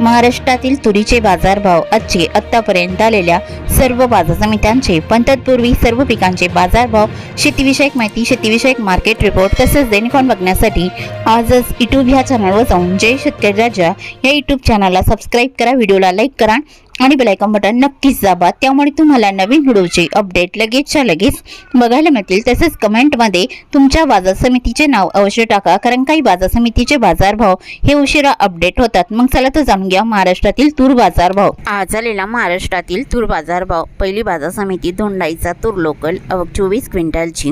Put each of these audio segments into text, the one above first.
महाराष्ट्रातील तुरीचे बाजारभाव आजचे आत्तापर्यंत आलेल्या सर्व बाजार समित्यांचे पण तत्पूर्वी सर्व पिकांचे बाजारभाव शेतीविषयक माहिती शेतीविषयक मार्केट रिपोर्ट तसेच दैनिकॉन बघण्यासाठी आजच युट्यूब ह्या चॅनलवर जाऊन जय शेतकरी राजा या युट्यूब चॅनलला सबस्क्राईब करा व्हिडिओला लाईक करा आणि बेलायकॉन बटन नक्कीच दाबा. त्यामुळे तुम्हाला नवीन व्हिडिओचे अपडेट लगेचच्या लगेच बघायला मिळतील. तसेच कमेंटमध्ये तुमच्या बाजार समितीचे नाव अवश्य टाका कारण काही बाजार समितीचे बाजारभाव हे उशिरा अपडेट होतात. मग चला तर जाणून घ्या महाराष्ट्रातील तूर बाजार भाव. आज आलेला महाराष्ट्रातील तूर बाजारभाव पहिली बाजार समिती धोंडाईचा तूर लोकल अवघ चोवीस क्विंटलची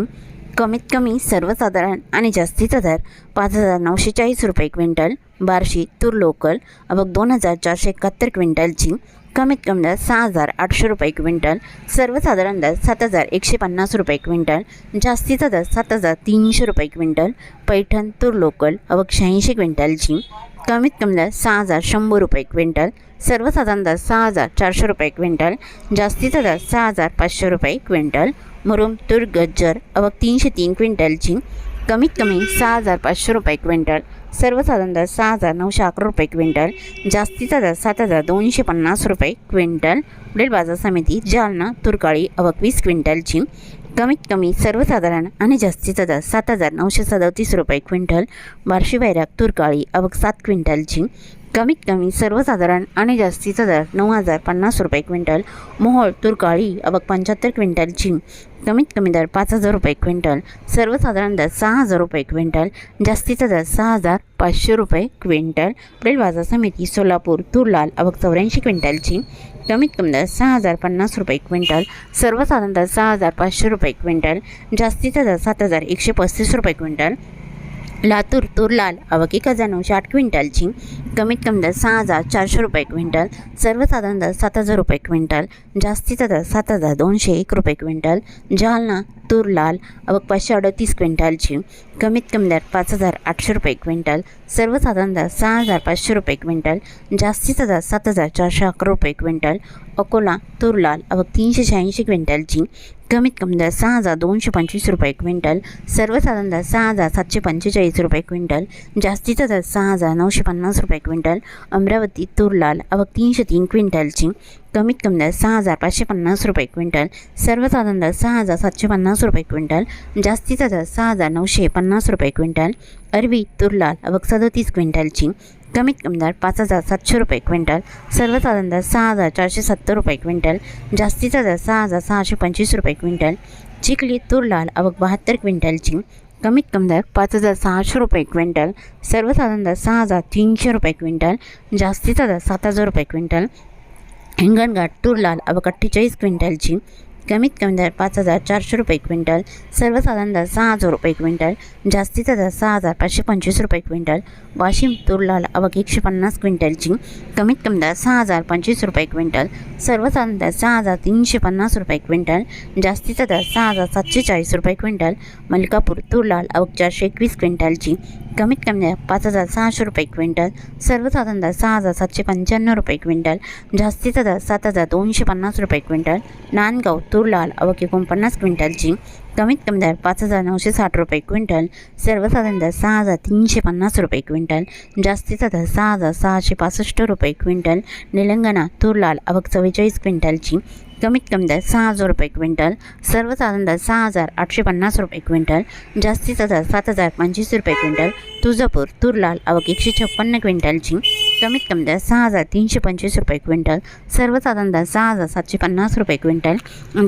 कमीत कमी सर्वसाधारण आणि जास्तीचा दर पाच हजार नऊशे चाळीस रुपये क्विंटल. बार्शी तूर लोकल अवघ दोन हजार चारशे एकाहत्तर क्विंटलची कमीत कमी दर सहा हजार आठशे रुपये क्विंटल. सर्वसाधारण दर सात हजार एकशे पन्नास रुपये क्विंटल. जास्तीचा दर सात हजार तीनशे रुपये क्विंटल. पैठण तूर लोकल अवघ शहाऐंशी क्विंटलची कमीत कमी दर सहा हजार शंभर रुपये क्विंटल सर्वसाधारण दर सहा हजार चारशे रुपये क्विंटल जास्तीचा दर सहा हजार पाचशे रुपये क्विंटल मुरुम तूर गज्जर अवघ तीनशे तीन क्विंटलची कमीत कमी सहा हजार पाचशे रुपये क्विंटल सर्वसाधारण दर सहा हजार नऊशे अकरा रुपये क्विंटल जास्तीचा दर सात हजार दोनशे पन्नास रुपये क्विंटल पुढील बाजार समिती जालना तुरकाळी अवक वीस क्विंटलची कमीत कमी सर्वसाधारण आणि जास्तीत दर सात हजार नऊशे सदतीस रुपये क्विंटल बार्शी वैराग तुरकाळी अवघ सात क्विंटलची कमीत कमी सर्वसाधारण आणि जास्तीचा दर नऊ हजार पन्नास रुपये क्विंटल मोहोळ तुरकाळी अवघ पंच्याहत्तर क्विंटलची कमीत कमी दर पाच हजार रुपये क्विंटल सर्वसाधारण दर सहा हजार रुपये क्विंटल जास्तीचा दर सहा हजार पाचशे रुपये क्विंटल पुढील बाजार समिती सोलापूर तुरलाल अवघ चौऱ्याऐंशी क्विंटलची कमीत कमी दर सहा हजार पन्नास रुपये क्विंटल सर्वसाधारण दर सहा हजार पाचशे रुपये क्विंटल जास्तीचा दर सात हजार एकशे पस्तीस रुपये क्विंटल लातूर तुरलाल अवघ एक हजार नऊशे आठ क्विंटलची कमीत कमी दर सहा हजार चारशे रुपये क्विंटल सर्वसाधारण दर सात हजार रुपये क्विंटल जास्तीचा दर सात हजार दोनशे एक रुपये क्विंटल जालना तुरलाल अवक पाचशे अडतीस क्विंटलची कमीत कमी दर पाच हजार आठशे रुपये क्विंटल सर्वसाधारण दर सहा हजार पाचशे रुपये क्विंटल जास्तीचा दर सात हजार चारशे अकरा रुपये क्विंटल अकोला तुरलाल अवक तीनशे शहाऐंशी क्विंटलची कमीत कमी दर सहा हजार दोनशे पंचवीस रुपये क्विंटल सर्वसाधारण दर सहा हजार सातशे पंचेचाळीस रुपये क्विंटल जास्तीचा दर सहा हजार नऊशे पन्नास रुपये क्विंटल अमरावती तुरलाल अवघ तीनशे तीन क्विंटलची कमीत कमी दर सहा हजार पाचशे पन्नास रुपये क्विंटल सर्वसाधारण दर सहा हजार सातशे पन्नास रुपये क्विंटल जास्तीचा दर सहा हजार नऊशे पन्नास रुपये क्विंटल अरबी तुरलाल अवघ सदतीस क्विंटलची कमीत कमी दर पाच हजार सातशे रुपये क्विंटल सर्वसाधारण दर सहा हजार चारशे सत्तर रुपये क्विंटल जास्तीचा दर सहा हजार सहाशे पंचवीस रुपये क्विंटल चिखली तूर लाल अवघ बहात्तर क्विंटलची कमीत कमी दर पाच हजार सहाशे रुपये क्विंटल सर्वसाधारण दर सहा हजार तीनशे रुपये क्विंटल जास्तीचा दर सात हजार रुपये क्विंटल हिंगणघाट तुरलाल अवघ अठ्ठेचाळीस क्विंटलची कमीत कमी दर पाच हजार चारशे रुपये क्विंटल सर्वसाधारण दर सहा हजार रुपये क्विंटल जास्तीचा दर सहा हजार पाचशे पंचवीस रुपये क्विंटल वाशिम तुरलाल अवघ एकशे पन्नास क्विंटलची कमीत कमी दर सहा हजार पंचवीस रुपये क्विंटल सर्वसाधारण दर सहा हजार तीनशे पन्नास रुपये क्विंटल जास्तीचा दर सहा हजार सातशे चाळीस रुपये क्विंटल मलकापूर तुरलाल अवघ चारशे एकवीस क्विंटलची कमीत कमी पाच हजार सहाशे रुपये क्विंटल सर्वसाधारण दर सहा हजार सातशे पंच्याण्णव रुपये क्विंटल जास्तीचा दर सात हजार दोनशे पन्नास रुपये क्विंटल नांदगाव तुरलाल अवघ एकोणपन्नास क्विंटलची कमीत कमी दर पाच हजार नऊशे साठ रुपये क्विंटल सर्वसाधारण दर सहा हजार तीनशे पन्नास रुपये क्विंटल जास्तीचा दर सहा हजार सहाशे पासष्ट रुपये क्विंटल निलंगणा तुरलाल अवघ चव्वेचाळीस क्विंटलची कमीत कमी दर सहा हजार रुपये क्विंटल सर्वसाधारण दर सहा हजार आठशे पन्नास रुपये क्विंटल जास्तीचा दर सात हजार पंचवीस रुपये क्विंटल तुळजापूर तुरलाल अवघ एकशे छप्पन्न क्विंटलची कमीत कमी दर सहा हजार तीनशे पंचवीस रुपये क्विंटल. सर्वसाधारण दर सहा हजार सातशे पन्नास रुपये क्विंटल.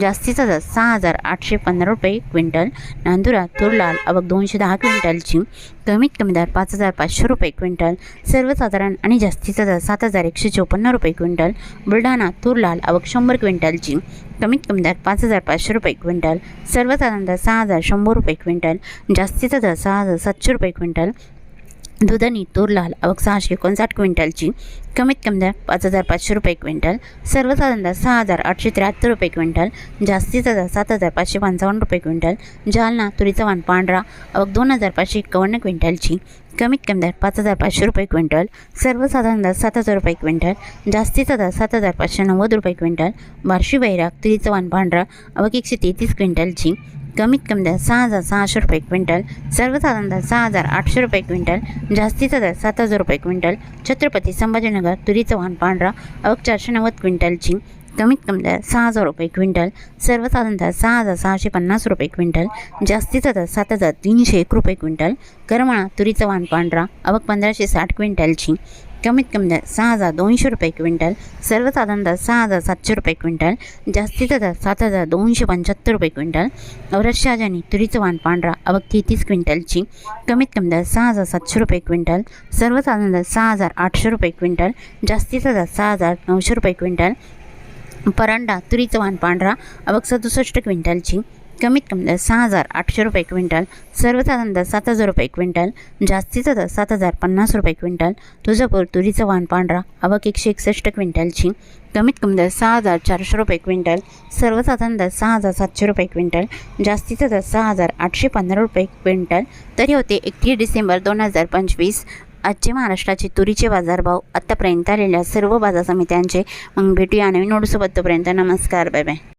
जास्तीचा दर सहा हजार आठशे पंधरा रुपये क्विंटल. नांदुरा तुरलाल अवघ दोनशे दहा क्विंटलची. कमीत कमी दर पाच हजार पाचशे रुपये क्विंटल. सर्वसाधारण आणि जास्तीचा दर सात हजार एकशे चोपन्न रुपये क्विंटल. बुलढाणा तुरलाल अवघ शंभर क्विंटलची. कमीत कमी दर पाच हजार पाचशे रुपये क्विंटल. सर्वसाधारण दर सहा हजार शंभर रुपये क्विंटल. जास्तीचा दर सहा हजार सातशे रुपये क्विंटल. दुधनी तूर लाल अवघ सहाशे एकोणसाठ क्विंटलची कमीत कमी दर पाच हजार पाचशे रुपये क्विंटल सर्वसाधारण दर सहा हजार आठशे त्र्याहत्तर रुपये क्विंटल जास्तीचा दर सात हजार पाचशे पंचावन्न रुपये क्विंटल जालना तुरीचा वाण पांढरा आवक दोन हजार पाचशे एकावन्न क्विंटलची कमीत कमी दर पाच हजार पाचशे रुपये क्विंटल सर्वसाधारण दर सात हजार रुपये क्विंटल जास्तीचा दर सात हजार पाचशे नव्वद रुपये क्विंटल बार्शी वैराग तुरीचा वाण पांढरा आवक एकशे तेहतीस क्विंटलची कमीत कमी दर सहा हजार सहाशे रुपये क्विंटल सर्वसाधारण दर सहा हजार आठशे रुपये क्विंटल जास्तीचा दर सात हजार रुपये क्विंटल छत्रपती संभाजीनगर तुरीचं वाहन पांढरा अवक चारशे नव्वद क्विंटलची कमीत कमी दर सहा हजार रुपये क्विंटल सर्वसाधारण दर सहा हजार सहाशे पन्नास रुपये क्विंटल जास्तीचा दर सात हजार तीनशे एक रुपये क्विंटल करमाळा तुरीचं वाहन पांढरा अवघ पंधराशे साठ क्विंटलची कमीत कमी दर सहा हजार दोनशे रुपये क्विंटल सर्वसाधारण दर सहा हजार सातशे रुपये क्विंटल जास्तीचा दर सात हजार दोनशे पंच्याहत्तर रुपये क्विंटल औरत शहाजानी तुरीचं वाण पांढरा अवक तेहतीस क्विंटलची कमीत कमी दर सहा हजार सातशे रुपये क्विंटल सर्वसाधारण दर सहा हजार आठशे रुपये क्विंटल जास्तीचा दर सहा हजार नऊशे रुपये क्विंटल परांडा तुरीचं वाण पांढरा अवघ सदुसष्ट क्विंटलची कमीत कमी दर सहा हजार आठशे रुपये क्विंटल सर्वसाधारण दर सात हजार रुपये क्विंटल जास्तीचा दर सात हजार पन्नास रुपये क्विंटल तुळजापूर तुरीचं वाण पांढरा आवक एकशे एकसष्ट क्विंटलची कमीत कमी दर सहा हजार चारशे रुपये क्विंटल सर्वसाधारण दर सहा हजार सातशे रुपये क्विंटल जास्तीचा दर सहा हजार आठशे पंधरा रुपये क्विंटल. तरी होते एकतीस डिसेंबर दोन हजार पंचवीस आजचे महाराष्ट्राचे तुरीचे बाजारभाव आत्तापर्यंत आलेल्या सर्व बाजार समित्यांचे मग भेटूया नवीन नोटसोबत तोपर्यंत नमस्कार बाय बाय.